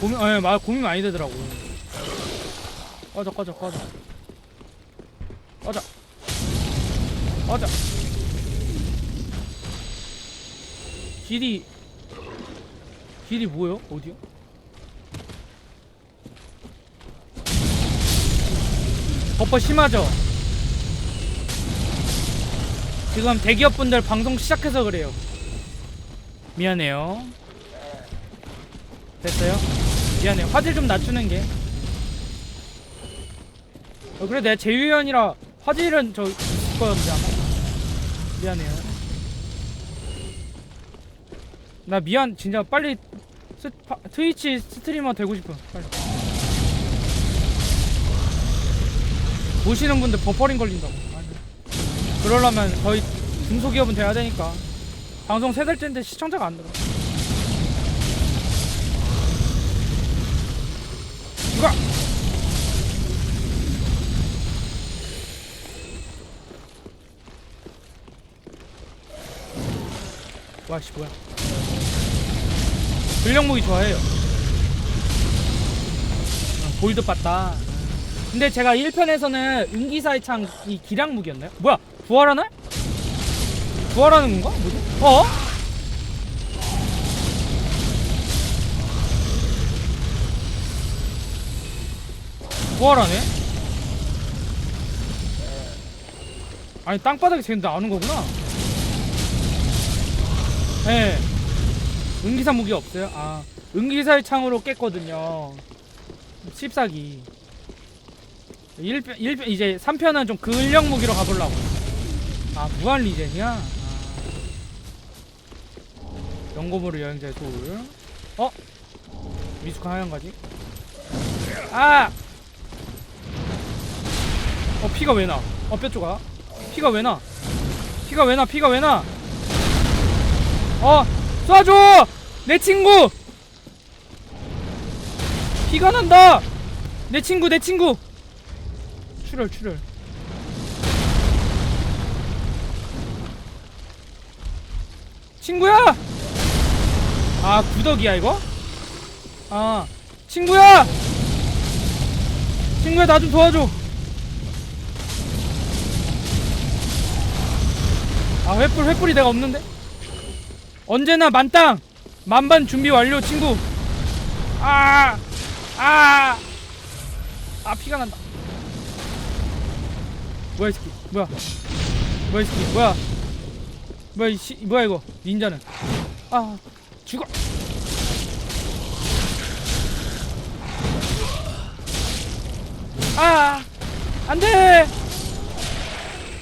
고민 예, 마 고민 많이 되더라고. 꺼져 꺼져 꺼져. 꺼져. 꺼져. 길이 길이 뭐요? 어디요? 버퍼 심하죠? 지금 대기업분들 방송 시작해서 그래요. 미안해요. 됐어요? 미안해. 화질 좀 낮추는 게. 어, 그래 내가 제휴위원이라 화질은 저 있을 거였는데 아마. 미안해요. 나 미안 진짜 빨리 스, 파, 트위치 스트리머 되고 싶어. 빨리. 보시는 분들 버퍼링 걸린다고. 아니. 그러려면 거의 중소기업은 돼야 되니까. 방송 세 달째인데 시청자가 안 들어. 누가? 와씨 뭐야? 근력무기 좋아해요. 아, 볼드 봤다. 근데 제가 1편에서는 은기사의 창이 기량 무기였나요? 뭐야? 부활하나? 부활하는 건가? 뭐지? 어? 부활하네? 아니 땅바닥에 지금 나오는 거구나 예 은기사 무기 없어요? 아 은기사의 창으로 깼거든요 14기 1편, 1편 이제 3편은 좀 근력 무기로 가보려고 아 무한 리젠이야? 아. 연고모르 여행자의 소울 어? 미숙한 하얀 가지 아! 어 피가 왜 나? 어 뼈조가 피가 왜 나? 피가 왜 나? 피가 왜 나? 어 쏴줘! 내 친구! 피가 난다! 내 친구 내 친구! 출혈 출혈 친구야! 아 구덕이야 이거? 아 친구야! 친구야 나 좀 도와줘 아 횃불 횃불이 내가 없는데? 언제나 만땅! 만반 준비 완료 친구! 아! 아! 아 피가 난다. 뭐야 이 새끼? 뭐야? 뭐야 이 새끼? 뭐야? 뭐야 이 씨, 뭐야 이거? 닌자는? 아 죽어! 아 안돼!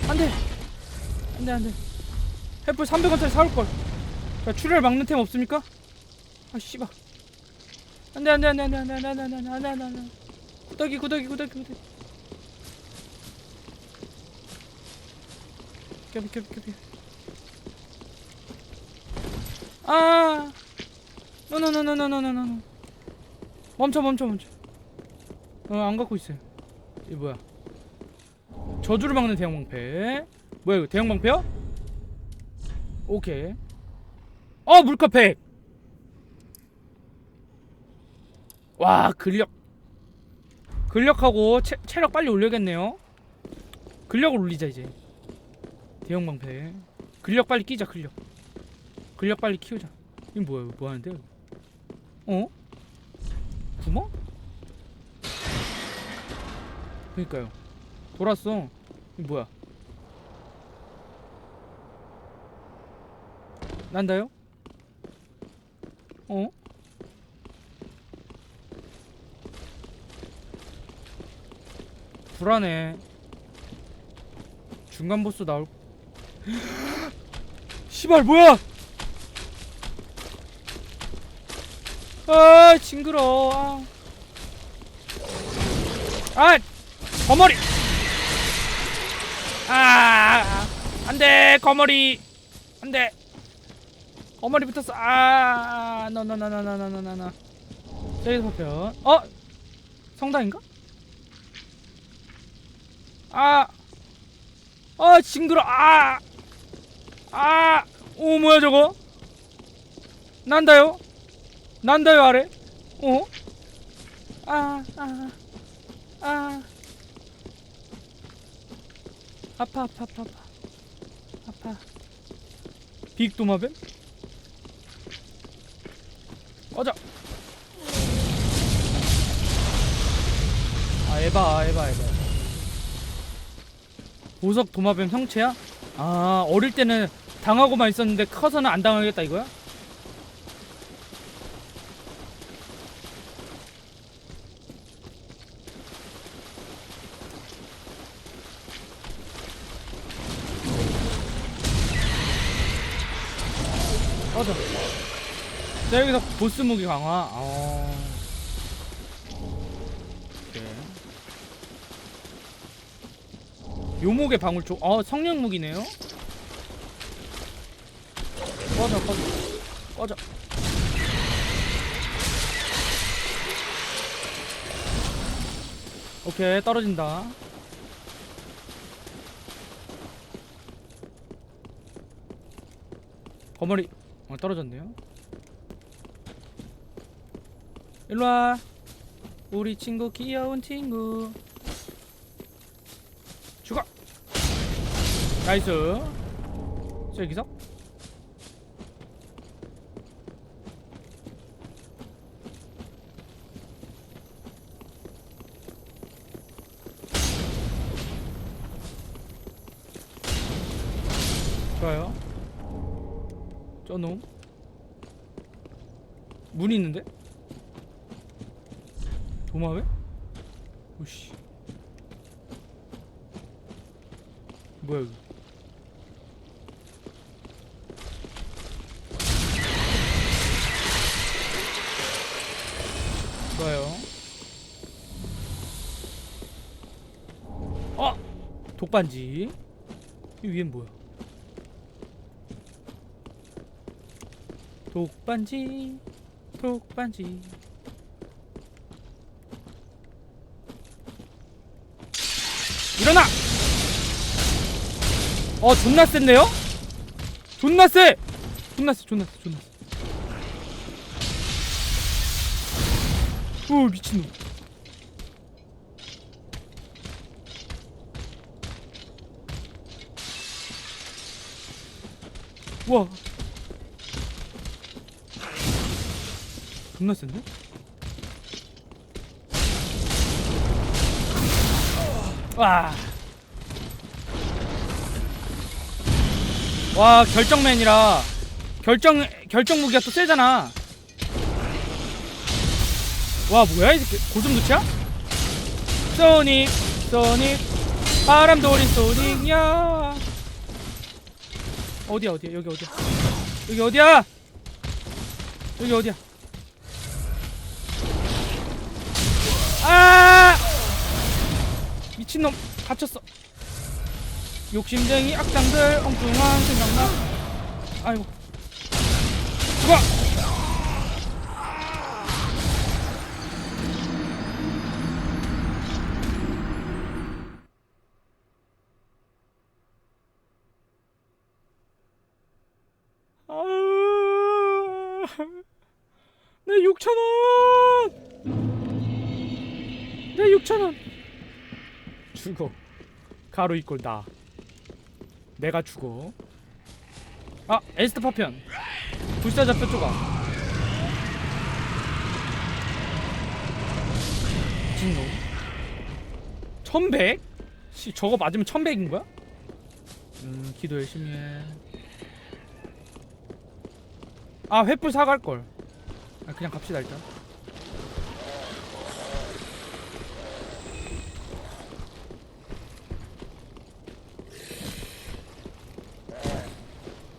안돼! 안돼 안돼 횃불 300원짜리 사올걸. 자 출혈 막는 템 없습니까? 아 씨발. 안돼 안돼 안돼 안돼 안돼 안돼 안돼 안돼 안돼 안돼. 구더기 구더기 구더기 구더기. 비켜 비켜 비켜 아! 노노노노노노노노 멈춰 멈춰 멈춰. 어안 갖고 있어요 이 뭐야? 저주를 막는 대형 방패. 뭐야 이거? 대형 방패야? 오케이. 어 물컵팩 와 근력. 근력하고 체, 체력 빨리 올려야겠네요. 근력을 올리자 이제. 대형 방패. 근력 빨리 끼자 근력. 근력 빨리 키우자. 이거 뭐야 이거 뭐 하는데? 어? 구멍? 그니까요. 돌았어. 이거 뭐야 난다요? 어? 불안해. 중간 보스 나올 시발 뭐야! 아 징그러. 아, 아 거머리. 아. 안돼 거머리. 안돼 거머리 붙었어 아 너너너너너너너너 저기 서편 어 성당인가 아아 징그러 아 아 오 뭐야 저거 난다요 난다요 아래 어? 아, 아, 아. 아파, 아파, 아파. 아파. 빅 도마뱀? 꺼져. 아, 에바, 에바, 에바. 보석 도마뱀 형체야? 아, 어릴 때는 당하고만 있었는데 커서는 안 당하겠다 이거야? 꺼져. 자, 여기서 보스 무기 강화. 어. 요목의 방울초. 어, 성령 무기네요. 꺼져, 꺼져. 꺼져. 오케이, 떨어진다. 거머리. 어, 떨어졌네요. 일로와. 우리 친구, 귀여운 친구. 죽어! 나이스. 자, 여기서. 좋아요. 저놈. 문이 있는데? 도마왜? 오씨. 뭐야 여기? 좋아요. 어! 독반지. 이 위엔 뭐야? 독반지 독반지 일어나! 어 존나 센데요? 존나 세! 존나 세 존나 세 존나 세 오 미친놈 와 존나 센데? 와. 와, 결정맨이라 결정 결정 무기가 또 세잖아. 와, 뭐야 이 새끼 고슴도치야? 소닉, 소닉, 바람돌이 소닉야. 어디야, 어디야, 여기 어디야? 여기 어디야? 여기 어디야? 아! 미친놈 갇혔어. 욕심쟁이 악당들 엉뚱한 생각나. 아이고. 죽어. 아, 내 6천 원. 내 6천 원. 죽어. 가로 이꼴 나. 내가 죽어. 아, 에스트 파편. 불사자표 조각. 진노. 1100? 씨, 저거 맞으면 1100인 거야? 음, 기도 열심히 해. 아, 횃불 사갈 걸. 아, 그냥 갑시다 일단.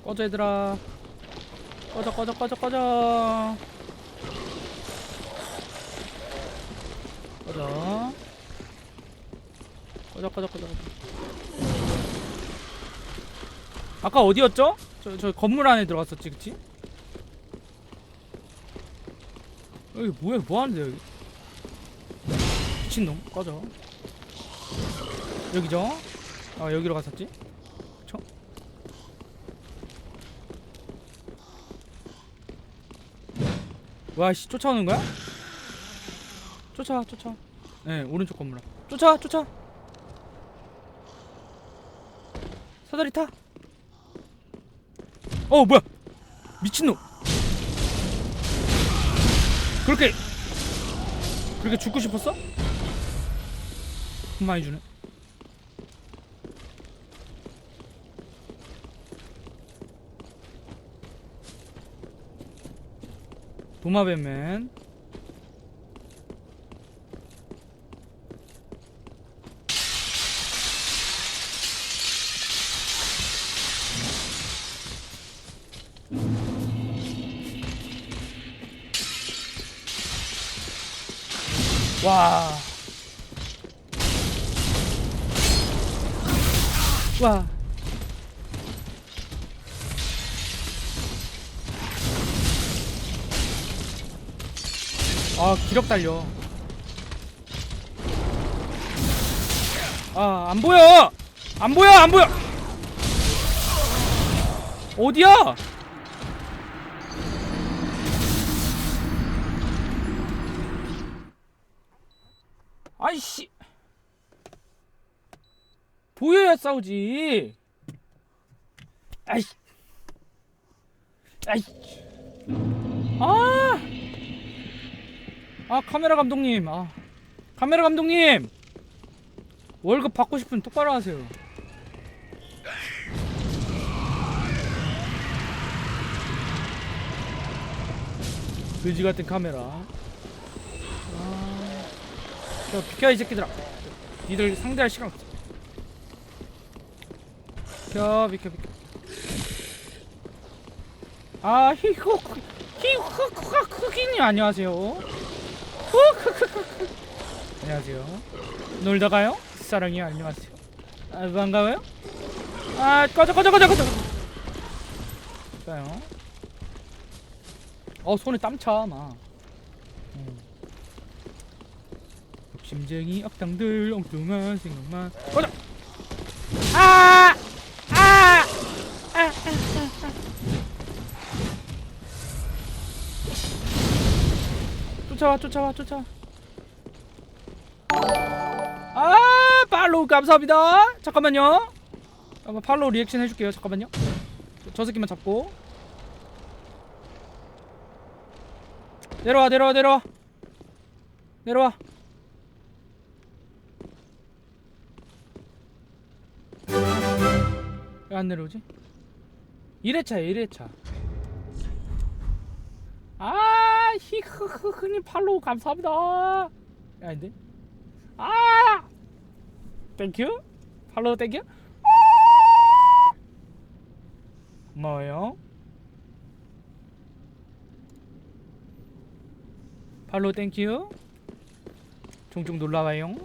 꺼져 얘들아 꺼져 꺼져 꺼져 꺼져 꺼져 꺼져 꺼져 꺼져 아까 어디였죠? 저, 저 건물 안에 들어갔었지 그치? 여기 뭐야 뭐하는데 여기 미친놈 꺼져 여기죠? 아 여기로 갔었지? 와씨 쫓아오는 거야? 쫓아와 쫓아와 네 오른쪽 건물 앞. 쫓아와 쫓아와 사다리 타 어 뭐야 미친놈 그렇게 그렇게 죽고 싶었어? 돈 많이 주네 도마뱀맨 와. 와. 아, 기력 달려. 아, 안 보여! 안 보여! 안 보여! 어디야? 아이씨. 보여야 싸우지. 아이. 아이. 아. 아, 카메라 감독님. 아. 카메라 감독님. 월급 받고 싶으면 똑바로 하세요. 그지 같은 카메라. 아. 저 비켜 이 새끼들아. 니들 상대할 시간 없어. 비켜 비켜 비켜. 아 히호 히호크크크님 안녕하세요. 후크크크크. 안녕하세요. 놀다 가요? 사랑이 안녕하세요. 아, 반가워요? 아 꺼져 꺼져 꺼져 꺼져. 좋아요. 어 손에 땀 차, 막. 음. 욕심쟁이 악당들 엉뚱한 생각만 꺼져. 쫓아와 쫓아와 쫓아와. 아 팔로우 감사합니다. 잠깐만요. 한번 팔로우 리액션 해줄게요. 잠깐만요. 저, 저 새끼만 잡고. 내려와 내려와 내려와. 내려와. 왜 안 내려오지? 1회차야 1회차. 아 히흐흐흐님 팔로우 감사합니다. 야 아닌데? 아! 땡큐 팔로우 땡큐 고마워요. 팔로우 땡큐 종종 놀러와요.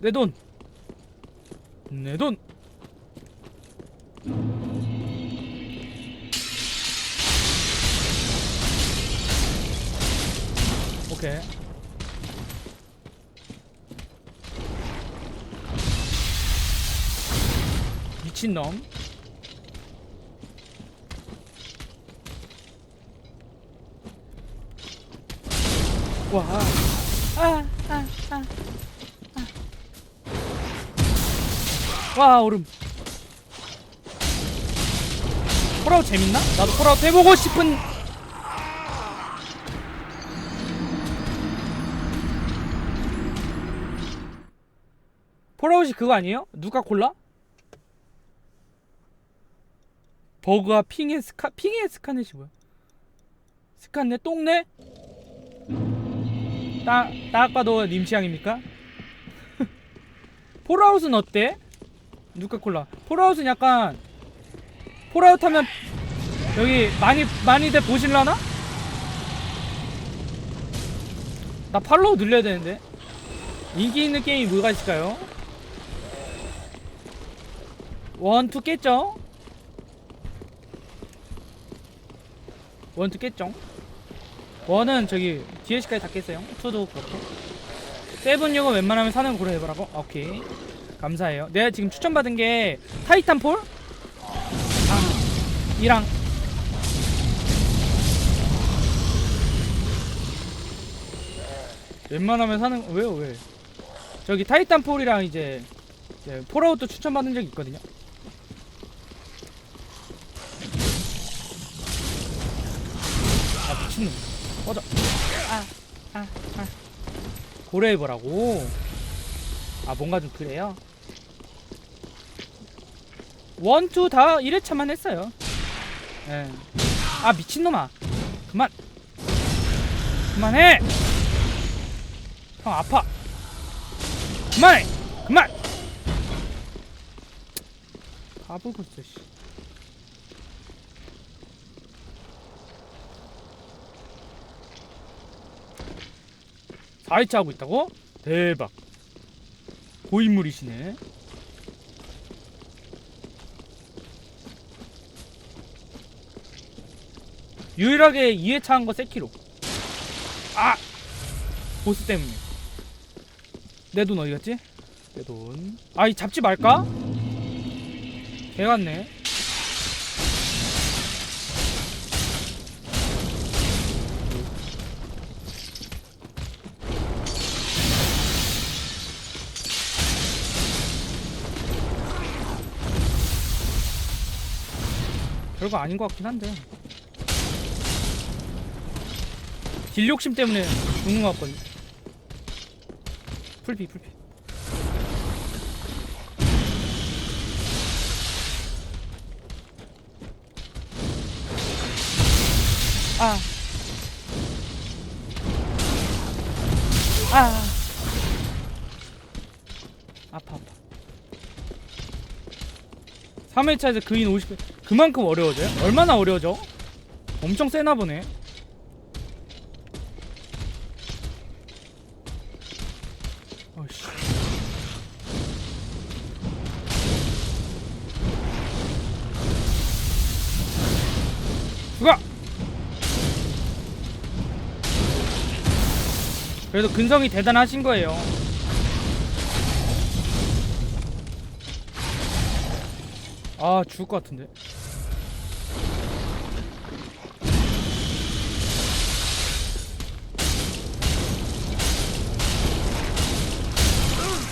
내 돈! 내 돈! 미친놈 와 아, 아, 아. 와 얼음 폴아웃 재밌나? 나도 폴아웃 해보고 싶은 폴아웃이 그거 아니에요? 누가 골라? 버그와 핑의 스카 핑의 스카넷이 뭐야? 스카넷 똥내? 딱, 딱 봐도 님 취향입니까? 폴아웃은 어때? 누가 콜라? 폴아웃은 약간 폴아웃 하면 여기 많이 많이들 보실라나? 나 팔로우 늘려야 되는데 인기 있는 게임이 뭐가 있을까요? 원투 깼죠? 원투 깼죠? 원은 저기 DLC까지 다 깼어요. 투도 그렇고. 세븐 육은 웬만하면 사는 거 고려해보라고? 오케이. 감사해요. 내가 지금 추천받은 게 타이탄폴? 아, 이랑. 웬만하면 사는 왜요 왜? 저기 타이탄폴이랑 이제, 이제 폴아웃도 추천받은 적이 있거든요 미친놈. 꺼져. 아 아아. 아, 아. 고래해보라고. 아 뭔가 좀 그래요? 원 투 다 1회차만 했어요. 예. 아 미친놈아. 그만. 그만해! 형 아파. 그만해! 그만! 가보고 있어 씨 사회차 하고 있다고? 대박 고인물이시네 유일하게 2회차 한 거 세키로 아! 보스 때문에 내 돈 어디 갔지? 내 돈. 아, 이 잡지 말까? 개 같네. 별거 아닌 것 같긴 한데. 딜 욕심 때문에 죽는 것 같거든. 풀피 풀피 아. 아. 아파 아파 3회차에서 그인 50회 그만큼 어려워져요? 얼마나 어려워져? 엄청 세나 보네 어이씨 죽어! 그래도 근성이 대단하신 거예요. 아, 죽을 것 같은데.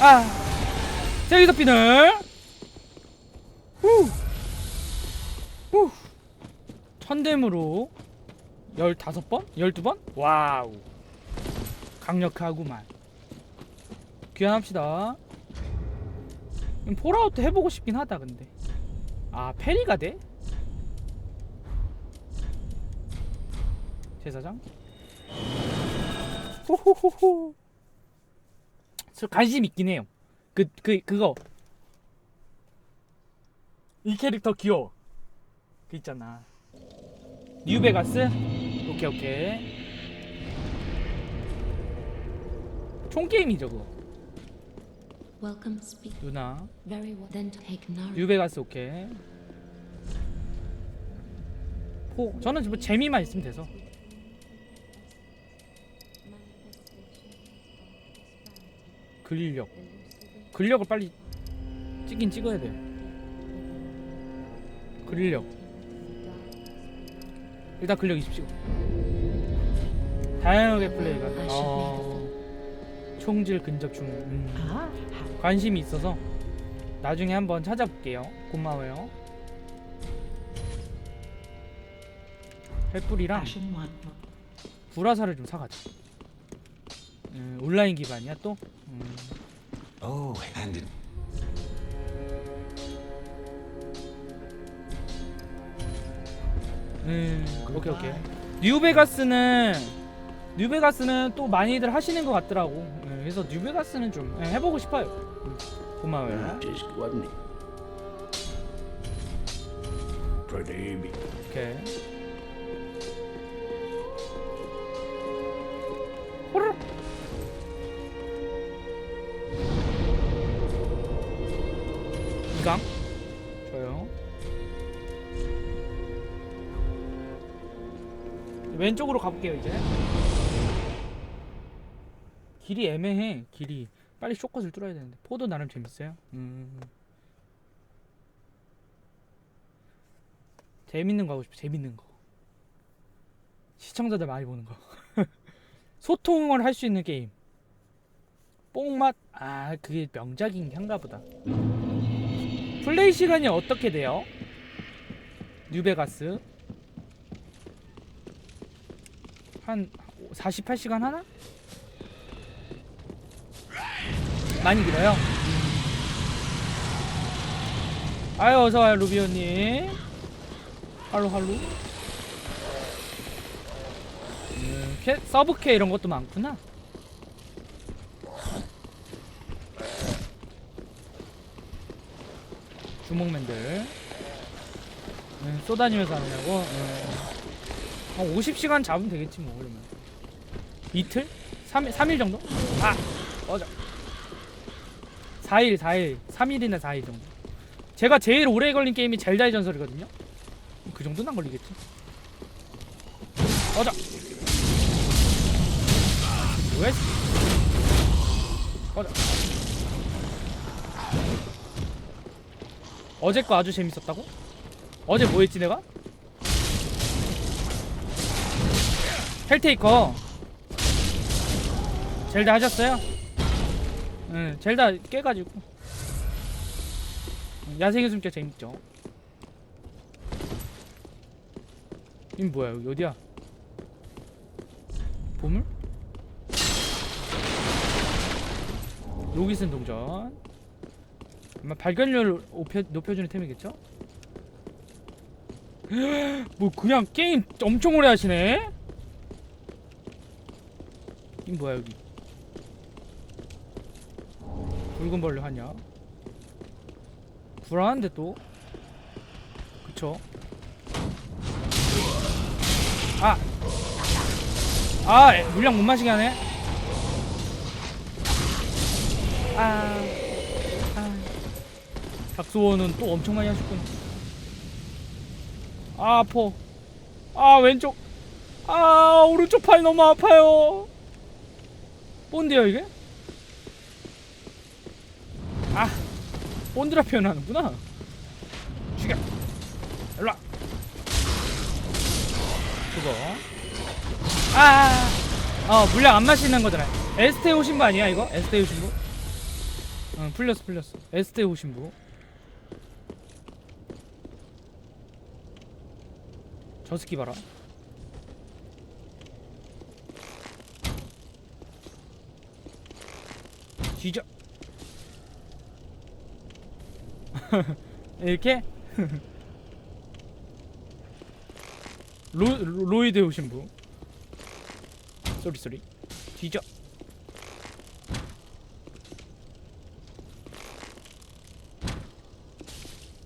아, 세기더 피널. 후, 후. 천댐으로 15번? 12번? 와우. 강력하구만. 귀환합시다. 음, 폴아웃도 해보고 싶긴 하다 근데. 아 페리가 돼? 제사장? 호호호호. 저 관심 있긴 해요. 그 그 그, 거 이 캐릭터 귀여워. 그 있잖아. 뉴베가스? 오케이 오케이. 총 게임이죠 그거. Welcome, speak 누나. very well. Then take nourish. 뉴베가스 오케이. 포 저는 뭐 재미만 있으면 돼서. 근력. 근력을 빨리 찍긴 찍어야 돼. 근력. 일단 근력 20 찍어. 다양하게 플레이가. 어, 총질 근접 중. 음. 관심이 있어서 나중에 한번 찾아볼게요. 고마워요. 횃불이랑 불화살을 좀 사가자. 음, 온라인 기반이야 또? 음, Oh, and it 음, 오케이 오케이. 뉴베가스는 뉴베가스는 또 많이들 하시는 것 같더라고. 음, 그래서 뉴베가스는 좀 예, 해보고 싶어요. 음, 고마워요. Pretty 오케이. 호르. 이강. 좋아요. 왼쪽으로 가볼게요 이제. 길이 애매해. 길이. 빨리 쇼컷을 뚫어야 되는데. 포도 나름 재밌어요. 음. 재밌는 거 하고 싶어 재밌는 거 시청자들 많이 보는 거 소통을 할 수 있는 게임 뽕맛 아 그게 명작인 한가 보다 플레이 시간이 어떻게 돼요? 뉴베가스 한 48시간 하나? 많이 길어요? 아유 어서와요 루비오님 할로 할로 음, 캐, 서브캐 이런 것도 많구나 주먹맨들 음, 쏘다니면서 하느냐고 음. 한 50시간 잡으면 되겠지 뭐 그러면 이틀? 3일, 3일 정도? 아! 꺼져 4일 4일 3일이나 4일 정도 제가 제일 오래 걸린 게임이 젤다의 전설이거든요 그 정도는 안 걸리겠지 꺼져 왜? 꺼져 어제 거 아주 재밌었다고? 어제 뭐 했지 내가? 헬테이커 젤다 하셨어요? 응 젤다 깨가지고 야생의 숨결 재밌죠 이건 뭐야 여기 어디야 보물? 로기슨 동전 아마 발견률 높여, 높여 주는 템이겠죠? 뭐 그냥 게임 엄청 오래 하시네? 이 뭐야 여기 붉은 벌레 하냐? 불안한데 또? 그쵸? 아! 아 에, 물량 못 마시게 하네? 아, 아. 닥소원은 또 엄청 많이 하셨군. 아 아파. 아 왼쪽. 아 오른쪽 팔 너무 아파요. 뭔데요 이게? 아 본드라 표현하는구나. 죽여. 일로와. 죽어. 아어 물량 안 마시는 거잖아. 에스테 오신 분 아니야 이거? 에스테 오신 분? 응 풀렸어 풀렸어. 에스테 오신 분저 스키 봐라. 뒤져 이렇게? 로, 로이드 오신 분. 쏘리 쏘리. 뒤져.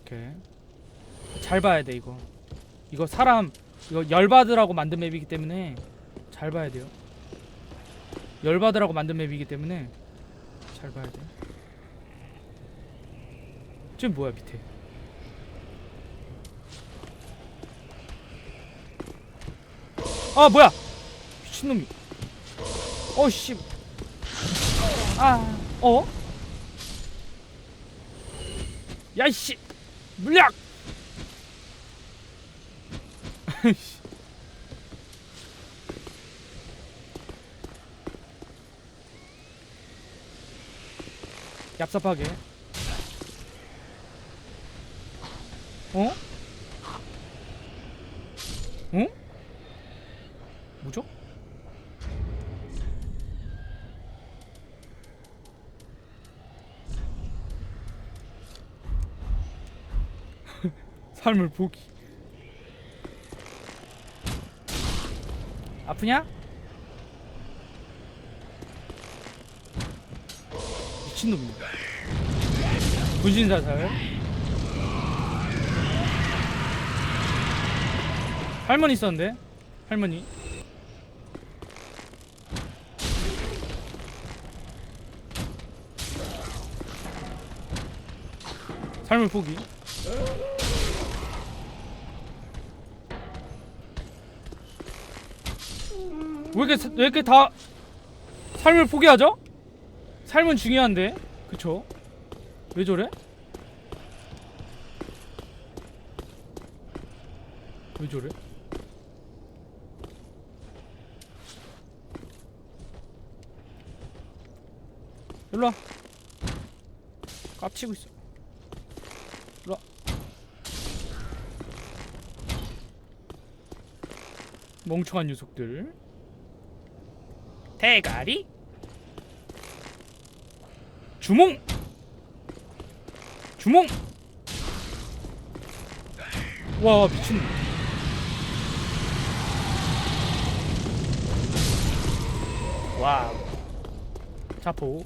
오케이 잘 봐야 돼 이거. 이거 사람 이거 열받으라고 만든 맵이기 때문에 잘 봐야 돼요. 열받으라고 만든 맵이기 때문에 잘 봐야 돼. 지 금 뭐야 밑에? 아 뭐야? 미친놈이. 어씨. 아 어? 야이씨. 물약! 얍삽하게 어? 어? 뭐죠? 삶을 보기. 아프냐? 미친놈이네. 분신사살. 할머니 있었는데? 할머니. 삶을 포기 왜 이렇게 사- 왜 이렇게 다 삶을 포기하죠? 삶은 중요한데 그쵸? 왜 저래? 왜 저래? 일로 와. 깝치고 있어. 일로 와. 멍청한 녀석들. 대가리. 주몽. 주몽. 와 미친. 와우. 자포.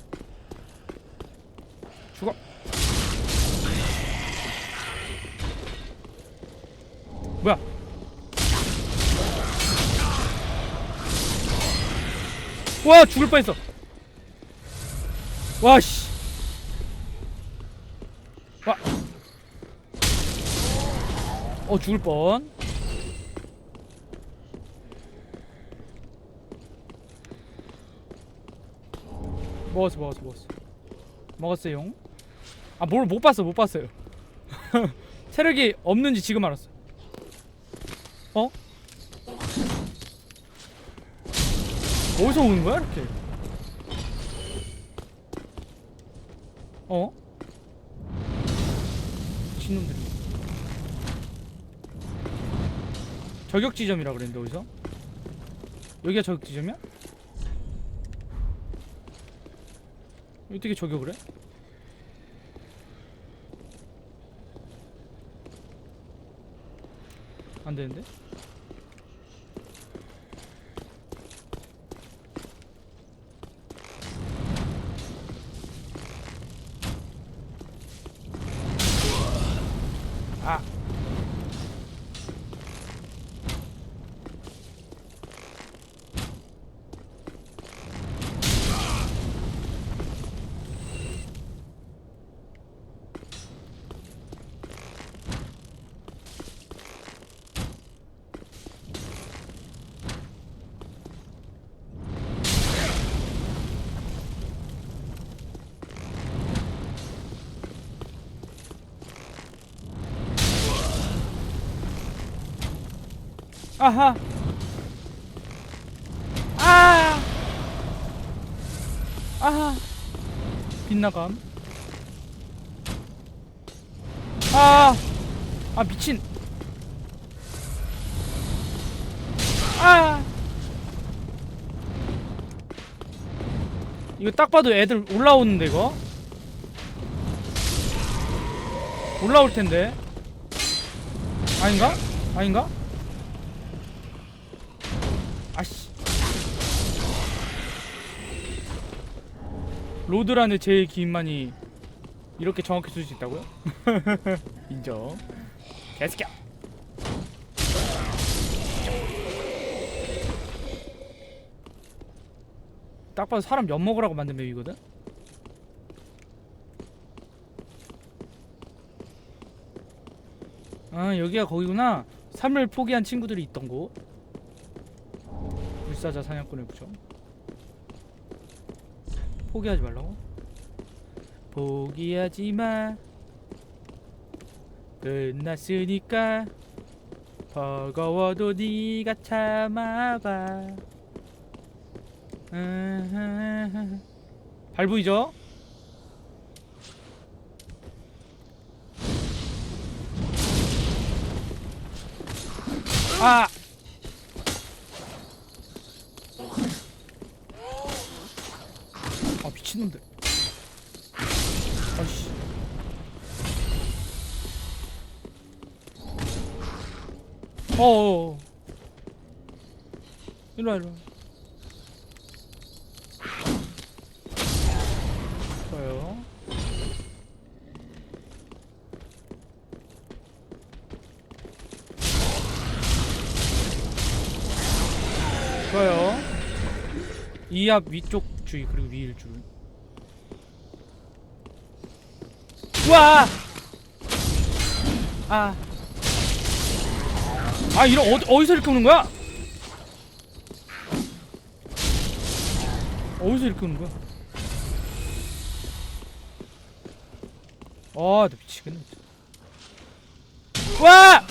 와 죽을 뻔했어. 와 씨. 와. 어 죽을 뻔. 먹었어 먹었어 먹었어. 먹었어요. 아뭘 못 봤어 못 봤어요. 체력이 없는지 지금 알았어. 어? 어디서 오는 거야 이렇게? 어? 미친놈들이. 저격 지점이라 그랬는데 어디서? 여기가 저격 지점이야? 어떻게 저격을 해? 안 되는데? 아. 아하. 아. 아하. 빗나감. 아. 아 미친. 아. 이거 딱 봐도 애들 올라오는데 이거. 올라올 텐데. 아닌가? 아닌가? 로드란의 제일 긴만이 이렇게 정확히 쓸 수 있다고요? 인정. 개새끼야. 딱 봐도 사람 엿먹으라고 만든 맵이거든? 아 여기가 거기구나. 삶을 포기한 친구들이 있던 곳. 불사자 사냥꾼의 부정 포기하지 말라고? 포기하지 마 끝났으니까 버거워도 네가 참아봐. 발 보이죠? 아! 미친놈들. 아씨. 어어. 일로 와 일로와. 좋아요. 좋아요. 이앞 위쪽 주의 그리고 위일 줄 우와 아. 아 이런 어디 어디서 이렇게 오는 거야? 어디서 이렇게 오는 거야? 아, 나 미치겠네. 와!